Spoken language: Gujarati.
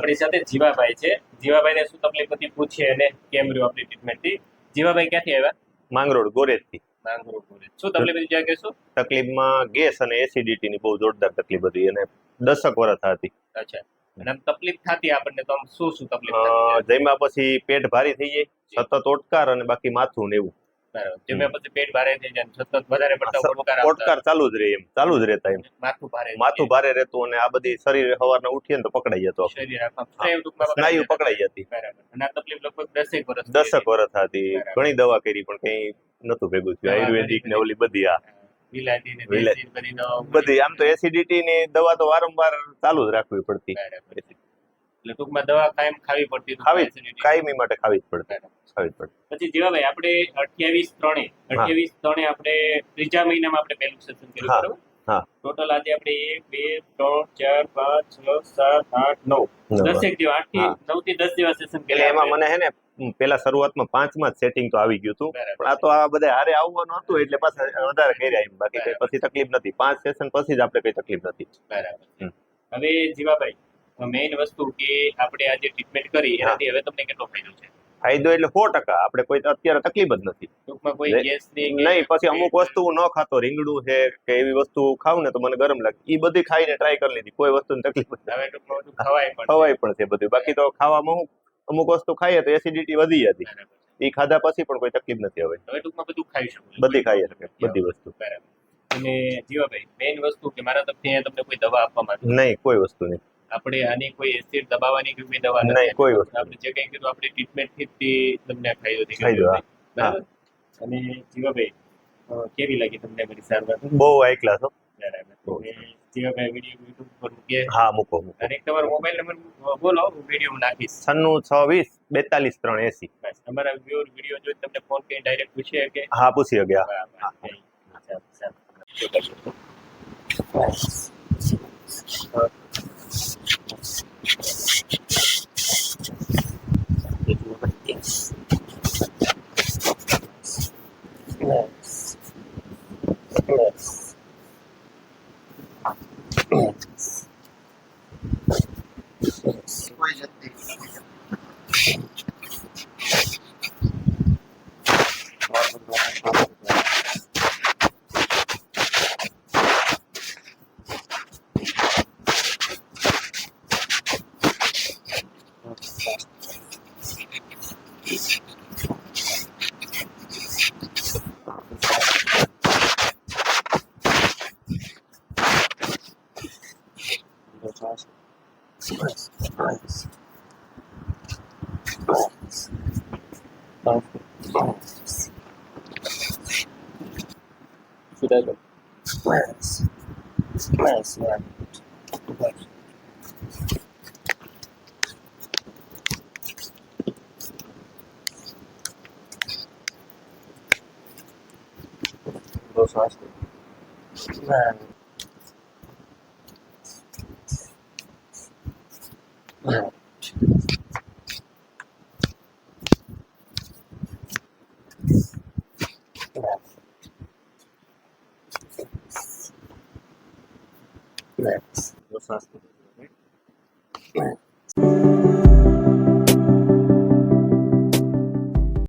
આપણી સાથે જીવાભાઈ છે. જીવાભાઈને શું તકલીફ હતી? પૂછીએ અને કેમ રહ્યું આપણી ટ્રીટમેન્ટથી જીવાભાઈ ક્યાંથી આવ્યા? માંગરોળ ગોરેજથી. માંગરોળ ગોરેજ. શું તકલીફ હતી જ્યાં કહેશો તકલીફમાં ગેસ અને એસિડિટી ની બહુ જોરદાર તકલીફ હતી અને દશક વર્ષ હતી અચ્છા. અને તકલીફ થતી આપણને તો આમ શું શું તકલીફ અ, પછી પેટ ભારી થઈ જાય સતત ઓટકાર અને બાકી માથું ને એવું. બરાબર. જેમાં પછી પેટ ભારે થઈ જાય સતત વધારે પડતા ઓડકાર ચાલુ જ રહે એમ ચાલુ જ રહેતા એમ. માથું ભારે માથું ભારે રહેતું અને આ બધી શરીર સવારના ઉઠીએ ને તો પકડાઈ જતો. સ્નાયુ. પકડાઈ જતી. બરાબર. અને આ તકલીફ લગભગ દસેક વર્ષ દશક વર્ષ હતી. ઘણી દવા કરી પણ કઈ નતું ભેગું થયું. આયુર્વેદિક ને ઓલી બધી આ. બધી આમ તો એસિડિટી ની દવા તો વારંવાર ચાલુ જ રાખવી પડતી. એટલે ટૂંકમાં દવા કાયમ ખાવી પડતી ખાવી કાયમી માટે ખાવી જ પડતી ખાવી જ પડતી પછી જીવાભાઈ આપણે અઠ્યાવીસ ત્રણે અઠ્યાવીસ ત્રણે આપણે ત્રીજા મહિનામાં આપણે પહેલું સેશન કર્યું બરોબર? હા. ટોટલ આજે આપણે એક બે ત્રણ ચાર પાંચ છ સાત આઠ નવ. દસેક જેવા આઠથી. નવથી દસ જેવા સેશન એટલે એમાં મને હે ને પેલા શરૂઆતમાં પાંચમાં જ સેટિંગ તો આવી ગયું હતું. પણ આ તો આ બધા હારે આવવાનું હતું એટલે પાછા વધારે કર્યા એમ. બાકી પછી તકલીફ નથી. પાંચ સેશન પછી જ આપણે કઈ તકલીફ નથી. બરાબર. હવે જીવાભાઈ મેઇન વસ્તુ કે આપણે આજે ટ્રીટમેન્ટ કરી એનાથી હવે તમને કેટલો ફાયદો છે? ફાયદો એટલે સો ટકા. આપણે કોઈ અત્યારે તકલીફ જ નથી. ટૂંકમાં કોઈ. ગેસ નહીં પછી અમુક વસ્તુ ન ખાતો રીંગણું છે કે એવી વસ્તુ ખાવ ને તો મને ગરમ લાગે. એ બધી ખાઈને ટ્રાય કરી લીધી. કોઈ વસ્તુની તકલીફ નથી. હવે ટૂંકમાં ખવાય પણ ખવાય પણ છે બધું. બાકી તો ખાવામાં અમુક વસ્તુ ખાઈએ તો એસિડિટી વધી હતી એ ખાધા પછી પણ કોઈ તકલીફ નથી હવે. હવે ટૂંકમાં બધું ખાઈ શકો. બધી ખાઈ શકે બધી વસ્તુ. બરાબર. અને જીવાભાઈ મેઇન વસ્તુ કે મારા તરફથી તમને કોઈ દવા આપવામાં નહીં કોઈ વસ્તુ નહીં. આપણે આની કોઈ એસિડ દબાવવાની કે કોઈ દવા નહીં, કોઈ વસ્તુ આપણે જે કંઈ કીધું આપણે ટ્રીટમેન્ટથી તમને ફાયદો થઈ ગયો. હા. બરાબર? અને જીવાભાઈ કેવી લાગી તમને મારી સારવાર બહુ હાઈ ક્લાસ હો. જીવાભાઈ વીડિયો યુટ્યુબ પર મૂકીએ હા મૂકો અને તમારો મોબાઈલ નંબર બોલો હું વીડિયો નાખીશ. છન્નું છ વીસ બેતાલીસ ત્રણ એસી. તમારા વ્યુઅર વીડિયો જોઈ તમને ફોન કરીને ડાયરેક્ટ પૂછે કે? હા પૂછી ગયા બરાબર. ચાલો, ચાલો. Fidelio. Plans. Yeah. those last week.